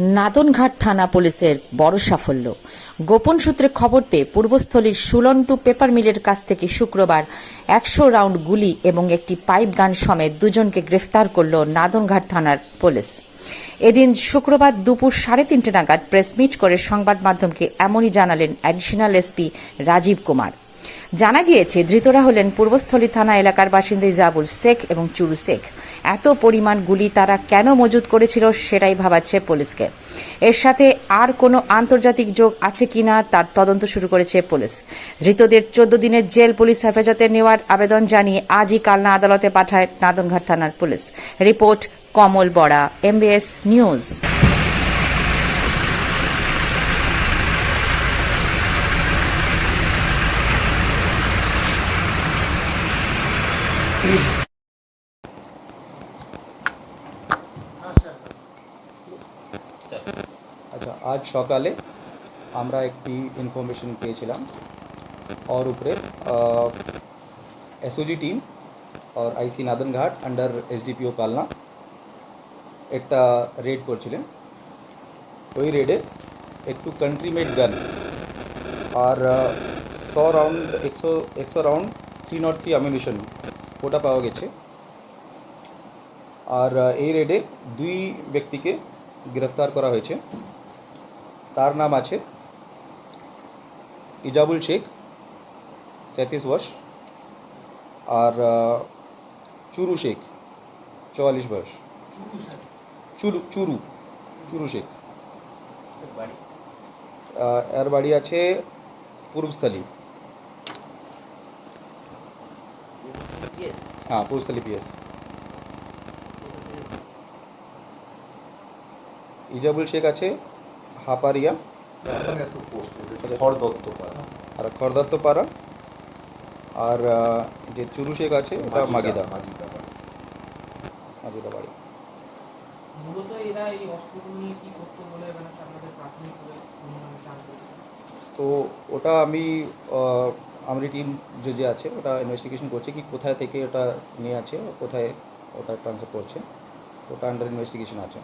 নাদনঘাট থানা পুলিশের বড় সাফল্য। গোপন সূত্রে খবর পেয়ে পূর্বস্থলীর সুলন্টু পেপার মিলের কাছ থেকে শুক্রবার একশো রাউন্ড গুলি এবং একটি পাইপ গান সমেত দুজনকে গ্রেফতার করল নাদনঘাট থানার পুলিশ। এদিন শুক্রবার দুপুর সাড়ে তিনটে নাগাদ প্রেস মিট করে সংবাদ মাধ্যমকে এমনই জানালেন অ্যাডিশনাল এসপি রাজীব কুমার। জানা গিয়েছে, ধৃতরা হলেন পূর্বস্থলী থানা এলাকার বাসিন্দা ইজাবুল শেখ এবং চুরু শেখ। এত পরিমাণ গুলি তারা কেন মজুত করেছিল সেটাই ভাবাচ্ছে পুলিশকে। এর সাথে আর কোনো আন্তর্জাতিক যোগ আছে কিনা তার তদন্ত শুরু করেছে পুলিশ। ধৃতদের চোদ্দ দিনের জেল পুলিশ হেফাজতে নেওয়ার আবেদন জানিয়ে আজই কালনা আদালতে পাঠায় নাদনঘাট থানার পুলিশ। রিপোর্ট কমল বড়া এমবিএস নিউজ আচ্ছা আজ সকালে আমরা একটি ইনফরমেশন পেয়েছিলাম ওর উপরে এসওজি টিম আর IC Nadanghat under SDPO Kalna একটা রেড করছিলেন। ওই রেডে একটু কান্ট্রি মেড গান আর সো রাউন্ড একশো একশো round three not three ammunition ওটা পাওয়া গেছে। আর এই রেডে দুই ব্যক্তিকে গ্রেফতার করা হয়েছে। তার নাম আছে ইজাবুল শেখ সাঁত্রিশ বর্ষ আর চুরু শেখ চুয়াল্লিশ বয়স। চুরু চুরু চুরু শেখ। এর বাড়ি আছে পূর্বস্থলী। হ্যাঁ পূর্বস্থলী পিএস ইজাবুল শেখ আছে হাপারিয়া খড়দত্ত পাড়া। আর খড়দত্ত পাড়া আর যে চুরু শেখ আছে ওটা মাগিদা মাজিদা। বাড়ি মূলত এরা এই অস্ত্রগুলো নিয়ে কি করতো বলে মানে আপনাদের তো ওটা আমি আমাদের টিম যে যে আছে ওটা ইনভেস্টিগেশন করছে কি কোথায় থেকে ওটা নিয়ে আছে, কোথায় ওটা ট্রান্সফার করছে। তো ওটা আন্ডার ইনভেস্টিগেশন আছে।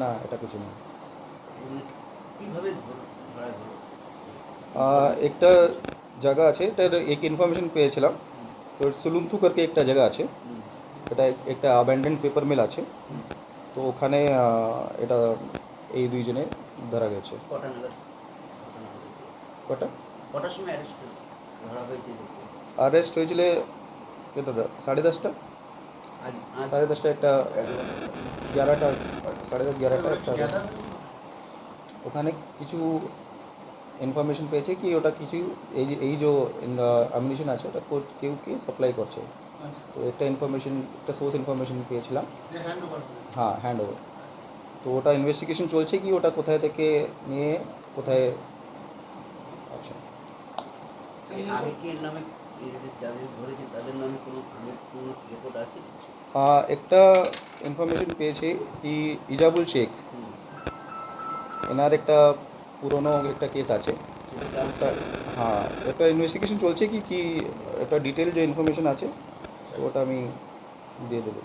না, এটা কিছু নেই একটা জায়গা আছে, এটার এক ইনফরমেশন পেয়েছিলাম। তো সুলুন্থু করকে একটা জায়গা আছে। এটা একটা অ্যাবেন্ডেন্ট পেপার মিল আছে। তো ওখানে এটা এই দুইজনে ধরা গেছে কটা নাগাদ ঘটনা ঘটেছে? কটা কটার সময় অ্যারেস্ট ধরা হয়েছে দেখতে? আরেস্ট হয়েছিল কতটা সাড়ে দশটা আজ আজ সাড়ে দশটা একটা গ্যারাটা সাড়ে দশ গ্যারাটা একটা ওখানে কিছু ইনফরমেশন পেয়েছে কি ওটা কিছু এই যে এই যে অ্যামিনিশন আছে ওটা কো- কেউ কে সাপ্লাই করছে তো একটা ইনফরমেশন একটা সোর্স ইনফরমেশন পেয়েছিলাম হ্যাঁ হ্যান্ড ওভার তো ওটা ইনভেস্টিগেশন চলছে কি? ওটা কোথায় থেকে নিয়ে কোথায় আচ্ছা। একটা ইনফরমেশন পেয়েছি কি ইজাবুল শেখ। এনার একটা পুরনো একটা কেস আছে। হ্যাঁ একটা ইনভেস্টিগেশন চলছে কি কি একটা ডিটেল যে ইনফরমেশন আছে তো ওটা আমি দিয়ে দেবো।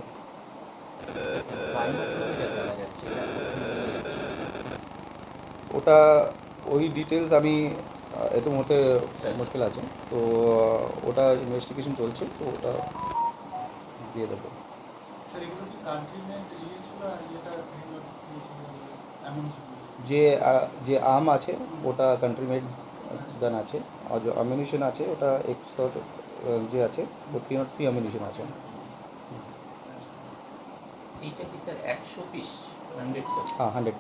ওটা ওই ডিটেলস আমি এত মুহূর্তে মুশকিল আছে। তো ওটা ইনভেস্টিগেশন চলছে তো ওটা দিয়ে দেবো। যে যে আম আছে ওটা কান্ট্রি মেড গান আছে আর যে অ্যামিনিশন আছে ওটা একশো যে আছে ও থ্রি নট থ্রি অ্যামিনিশন আছে। এইটা কি স্যার একশো পিস হান্ড্রেড স্যার হ্যাঁ হান্ড্রেড